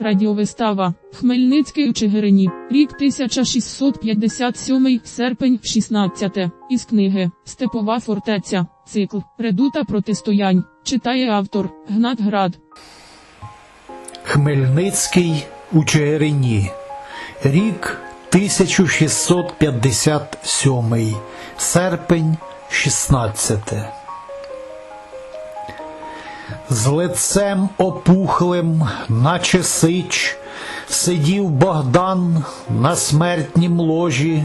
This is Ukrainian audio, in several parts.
Радіовистава. Хмельницький у Чигирині. Рік 1657, серпень, 16. Із книги Степова фортеця. Цикл Редута протистоянь. Читає автор Гнат Град. Хмельницький у Чигирині. Рік 1657. Серпень 16. З лицем опухлим, наче сич, сидів Богдан на смертнім ложі,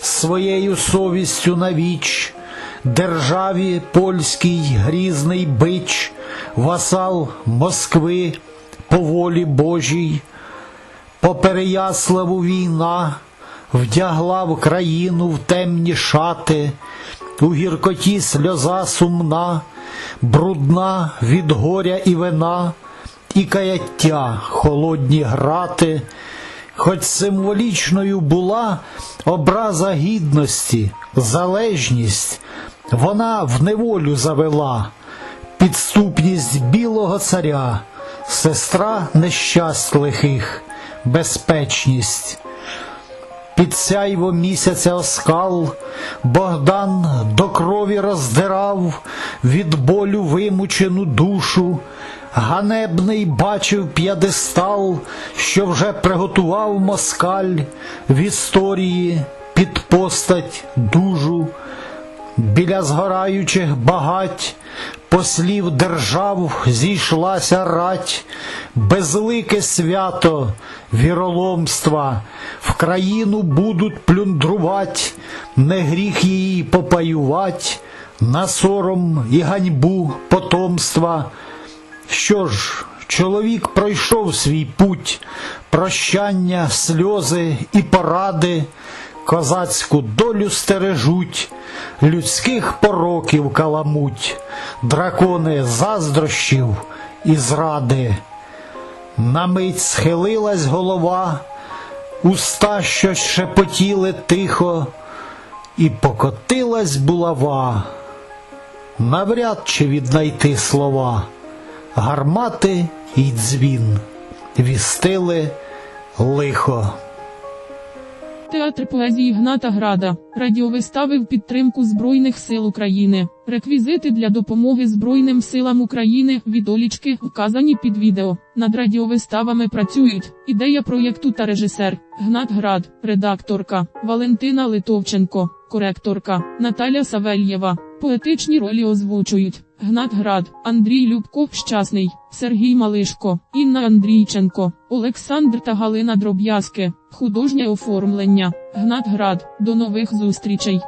своєю совістю навіч, державі польський грізний бич, васал Москви по волі Божій, по Переяславу війна вдягла в країну в темні шати, у гіркоті сльоза сумна, брудна від горя і вина, і каяття холодні грати, хоч символічною була образа гідності, залежність, вона в неволю завела, підступність білого царя, сестра нещасть лихих, безпечність. Під сяйво місяця оскал Богдан до крові роздирав від болю вимучену душу, ганебний бачив п'єдестал, що вже приготував москаль в історії під постать дужу. Біля згораючих багать послів держав зійшлася рать, безлике свято віроломства, в країну будуть плюндрувать, не гріх її попаювать, на сором і ганьбу потомства. Що ж, чоловік пройшов свій путь, прощання, сльози і поради, козацьку долю стережуть, людських пороків каламуть, дракони заздрощів і зради. На мить схилилась голова, уста щось шепотіли тихо, і покотилась булава. Навряд чи віднайти слова, гармати й дзвін, вістили лихо. Театр поезії Гната Града. Радіовистави в підтримку Збройних сил України. Реквізити для допомоги Збройним силам України від Олічки вказані під відео. Над радіовиставами працюють ідея проєкту та режисер Гнат Град, редакторка Валентина Литовченко, коректорка Наталя Савельєва. Поетичні ролі озвучують Гнат Град, Андрій Любков Щасний, Сергій Малишко, Інна Андрійченко, Олександр та Галина Дроб'язки. Художнє оформлення. Гнат Град. До нових зустрічей.